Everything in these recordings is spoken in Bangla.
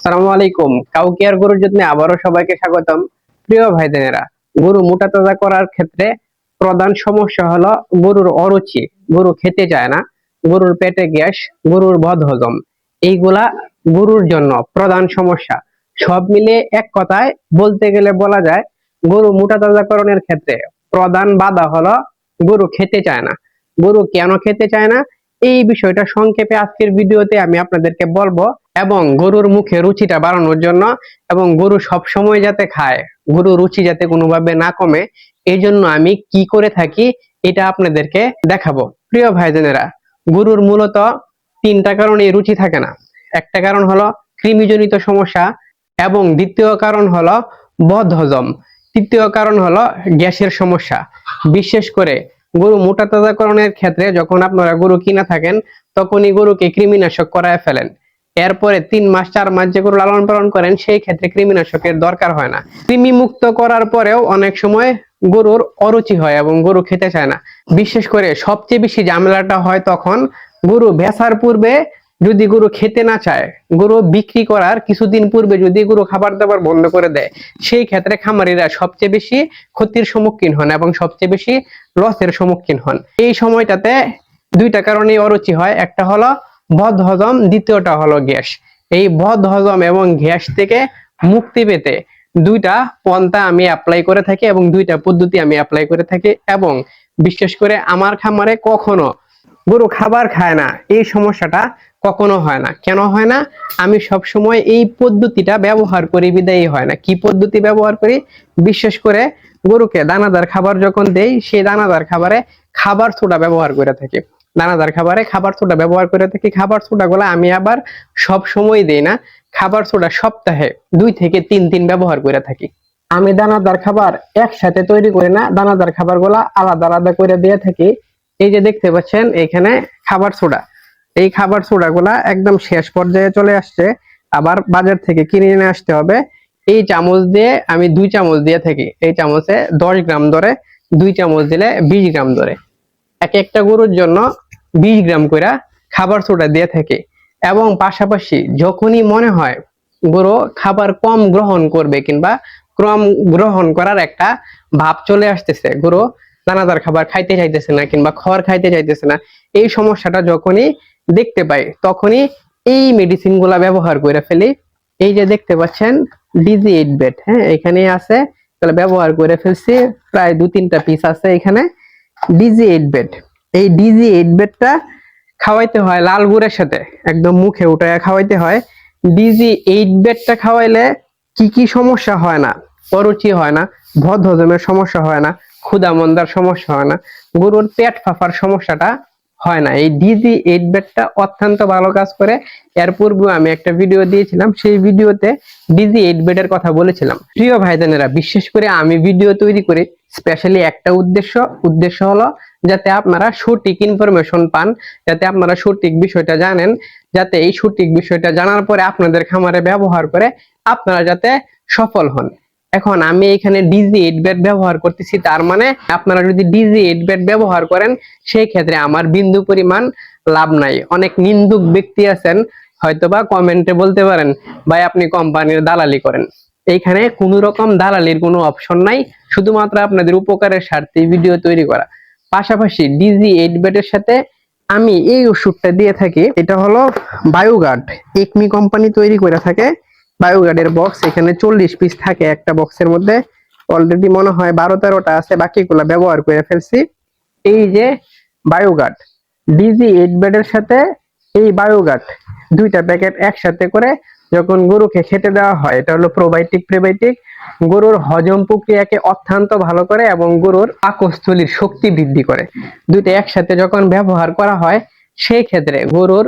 আসসালামু আলাইকুম। কাউকে আর গরুর যত্নে আবারও সবাইকে স্বাগতম। প্রিয় ভাই বোনেরা গরু মোটা তাজা করার ক্ষেত্রে প্রধান সমস্যা হলো গরুর অরুচি। গরু খেতে চায় না, গরুর পেটে গ্যাস, গরুর বদ হজম এইগুলা গরুর জন্য প্রধান সমস্যা। সব মিলিয়ে এক কথায় বলতে গেলে বলা যায়, গরু মোটা তাজাকরণের ক্ষেত্রে প্রধান বাধা হলো গরু খেতে চায় না। গরু কেন খেতে চায় না? এই বিষয়টা সংক্ষেপে আজকের ভিডিওতে আমি আপনাদেরকে বলব এবং গরুর মুখে রুচিটা বাড়ানোর জন্য এবং গরু সব সময় যাতে খায়, গরুর রুচি যাতে কোনোভাবে না কমে এই জন্য আমি কি করে থাকি এটা আপনাদেরকে দেখাবো। প্রিয় ভাইজনেরা, গরুর মূলত তিনটা কারণে রুচি থাকে না। একটা কারণ হলো কৃমিজনিত সমস্যা এবং দ্বিতীয় কারণ হলো বদহজম। তৃতীয় কারণ হলো গ্যাসের সমস্যা। বিশেষ করে গরু মোটা তাজাকরণের ক্ষেত্রে যখন আপনারা গরু কিনা থাকেন, তখনই গরুকে কৃমিনাশক করায় ফেলেন। এরপরে তিন মাস, চার মাস যে গরু লালন পালন করেন, সেই ক্ষেত্রে কৃমিনাশকের দরকার হয় না। কৃমি মুক্ত করার পরেও অনেক সময় গরুর অরুচি হয় এবং গরু খেতে চায় না। বিশেষ করে সবচেয়ে বেশি ঝামেলাটা হয় তখন গরু ভেসার পূর্বে যদি গরু খেতে না চায়, গরু বিক্রি করার কিছুদিন পূর্বে যদি গরু খাবার দাবার বন্ধ করে দেয়, সেই ক্ষেত্রে খামারিরা সবচেয়ে বেশি ক্ষতির সম্মুখীন হন এবং সবচেয়ে বেশি লসের সম্মুখীন হন। এই সময়টাতে দুইটা কারণে অরুচি হয়। একটা হলো বদ হজম দ্বিতীয়টা হলো গ্যাস। এই বদ হজম এবং গ্যাস থেকে মুক্তি পেতে দুইটা পন্থা আমি অ্যাপ্লাই করে থাকি এবং দুইটা পদ্ধতি আমি অ্যাপ্লাই করে থাকি এবং বিশেষ করে আমার খামারে কখনো গরু খাবার খায় না। এই সমস্যাটা কখনো হয় না। কেন হয় না? আমি সব সময় এই পদ্ধতিটা ব্যবহার করি, বিদায়ী হয় না। কি পদ্ধতি ব্যবহার করি? বিশেষ করে গরুকে দানাদার খাবার যখন দেই, সেই দানাদার খাবারে খাবার সোডা ব্যবহার করে থাকি। দানাদার খাবারে খাবার সোডা ব্যবহার করে থাকি। খাবার সোডা গুলা আমি আবার সব সময় দেই না। খাবার সোডা সপ্তাহে দুই থেকে তিন দিন ব্যবহার করে থাকি। আমি দানাদার খাবার একসাথে তৈরি করি না। দানাদার খাবারগুলা আলাদা আলাদা করে দিয়ে থাকি। এই যে দেখতে পাচ্ছেন, এখানে খাবার সোডা এই খাবার সোডা গুলা একদম শেষ পর্যায়ে চলে আসছে। আবার বাজার থেকে কিনে নিয়ে আসতে হবে। এই চামচ দিয়ে আমি দুই চামচ দিয়ে থাকি। এই চামচে দশ গ্রাম ধরে দুই চামচ দিলে বিশ গ্রাম ধরে। এক একটা গরুর জন্য বিশ গ্রাম করে খাবার সোডা দিয়ে থাকে। এবং পাশাপাশি যখনই মনে হয় গরু খাবার কম গ্রহণ করবে কিংবা কম গ্রহণ করার একটা ভাব চলে আসতেছে, গরু দানাদার খাবার খাইতে চাইতেছে না কিংবা খড় খাইতে চাইতেছে না, এই সমস্যাটা যখনই দেখতে পাই, তখনই এই মেডিসিনগুলা ব্যবহার করে ফেলি। এই যে দেখতে পাচ্ছেন ডিজি এইট বেড হ্যাঁ এখানে আছে তাহলে ব্যবহার করে ফেলছি, প্রায় দু তিনটা পিস আছে এখানে। ডিজি এইট বেড এই ডিজি এইট বেডটা খাওয়াইতে হয় লাল গুড়ের সাথে, একদম মুখে উঠায় খাওয়াইতে হয়। ডিজি এইট বেডটা খাওয়াইলে কি কি সমস্যা হয় না? অরুচি হয় না বদ হজমের সমস্যা হয় না ক্ষুধা মন্দার সমস্যা হয় না, গরুর পেট ফাঁপার সমস্যাটা হয় না। এই ডিজি এইট বেডটা অত্যন্ত ভালো কাজ করে। এর পূর্বে আমি একটা ভিডিও দিয়েছিলাম। সেই ভিডিওতে ডিজি এইট বেডের কথা বলেছিলাম। প্রিয় ভাইজানেরা, বিশেষ করে আমি ভিডিও তৈরি করি। স্পেশালি একটা উদ্দেশ্য। উদ্দেশ্য হলো যাতে আপনারা সঠিক ইনফরমেশন পান, যাতে আপনারা সঠিক বিষয়টা জানেন, যাতে এই সঠিক বিষয়টা জানার পরে আপনাদের খামারে ব্যবহার করে আপনারা যাতে সফল হন। এখন আমি এখানে ডিজি এইট বেড ব্যবহার করতেছি, তার মানে আপনারা যদি ডিজি এইট বেড ব্যবহার করেন সেই ক্ষেত্রে আমার বিন্দু পরিমাণ লাভ নাই। অনেক নিন্দুক ব্যক্তি আছেন, হয়তোবা কমেন্টে বলতে পারেন, ভাই, আপনি কোম্পানির দালালি করেন। এইখানে কোনো রকম দালালির কোনো অপশন নাই, শুধুমাত্র আপনাদের উপকারের স্বার্থে ভিডিও তৈরি করা। পাশাপাশি ডিজি এইট বেডের সাথে আমি এই ওষুধটা দিয়ে থাকি, এটা হলো বায়োগার্ড একমি কোম্পানি তৈরি করে থাকে। বায়োগার্ডের বক্স এখানে চল্লিশ পিস থাকে একটা বক্সের মধ্যে। অলরেডি মনে হয় বারো তেরোটা আছে, বাকিগুলা ব্যবহার করে ফেলছি। এই যে বায়োগার্ড ডিজি এইট বেডের সাথে এই বায়োগার্ড দুইটা প্যাকেট একসাথে করে যখন গরুকে খেতে দেওয়া হয়, এটা হলো প্রোবায়োটিক প্রেবায়োটিক গরুর হজম প্রক্রিয়াকে অত্যন্ত ভালো করে এবং গরুর পাকস্থলীর শক্তি বৃদ্ধি করে। দুইটা একসাথে যখন ব্যবহার করা হয়, সেই ক্ষেত্রে গরুর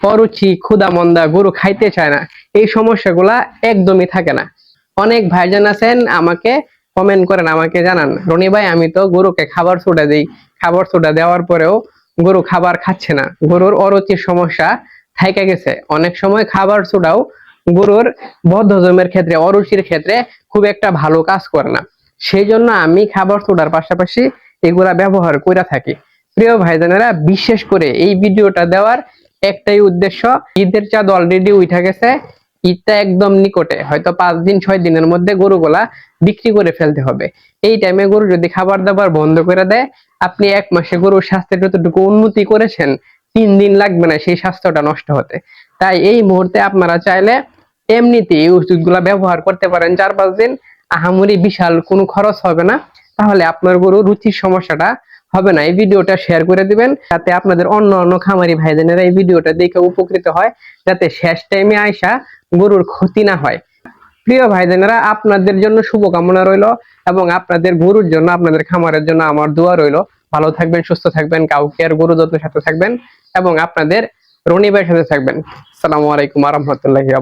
অরুচি ক্ষুদা মন্দা গরু খাইতে চায় না। এই সমস্যাগুলা একদমই থাকে না। অনেক ভাইজান আছেন, আমাকে কমেন্ট করেন, আমাকে জানান, রনি ভাই, আমি তো গরুকে খাবার সোডা দিই। খাবার সোডা দেওয়ার পরেও গরু খাবার খাচ্ছে না। গরুর অরুচির সমস্যা থাইকা গেছে। অনেক সময় খাবার সোডাও গরুর বদহজমের ক্ষেত্রে, অরুচির ক্ষেত্রে খুব একটা ভালো কাজ করে না। সেই জন্য আমি খাবার সোডার পাশাপাশি এগুলা ব্যবহার করে থাকি। প্রিয় ভাইজানেরা, বিশেষ করে এই ভিডিওটা দেওয়ার একটাই উদ্দেশ্য, ঈদের চাঁদ অলরেডি উঠা গেছে ঈদটা একদম নিকটে, হয়তো পাঁচ দিন, ছয় দিনের মধ্যে গরুগুলা বিক্রি করে ফেলতে হবে। এই টাইমে গরু যদি খাবার দাবার বন্ধ করে দেয়, আপনি এক মাসে গরুর স্বাস্থ্যের যতটুকু উন্নতি করেছেন, তিন দিন লাগবে না, সেই স্বাস্থ্যটা নষ্ট হতে। তাই এই মুহূর্তে আপনারা চাইলে এমনিতে এই ওষুধগুলা ব্যবহার করতে পারেন। চার পাঁচ দিন আহামরি বিশাল কোনো খরচ হবে না। তাহলে আপনার গরু রুচির সমস্যাটা হবে না। এই ভিডিওটা শেয়ার করে দিবেন, যাতে আপনাদের অন্য অন্য খামারি ভাইজানেরা এই ভিডিওটা দেখে উপকৃত হয়, যাতে শেষ টাইমে আইসা গরুর ক্ষতি না হয়। প্রিয় ভাইজানেরা আপনাদের জন্য শুভকামনা রইল এবং আপনাদের গরুর জন্য, আপনাদের খামারের জন্য আমার দোয়া রইল। ভালো থাকবেন, সুস্থ থাকবেন, কাউকে আর গরু যত্নের সাথে থাকবেন এবং আপনাদের রনি ভাইয়ের সাথে থাকবেন। আসসালামু আলাইকুম আরহামতুল্লাহি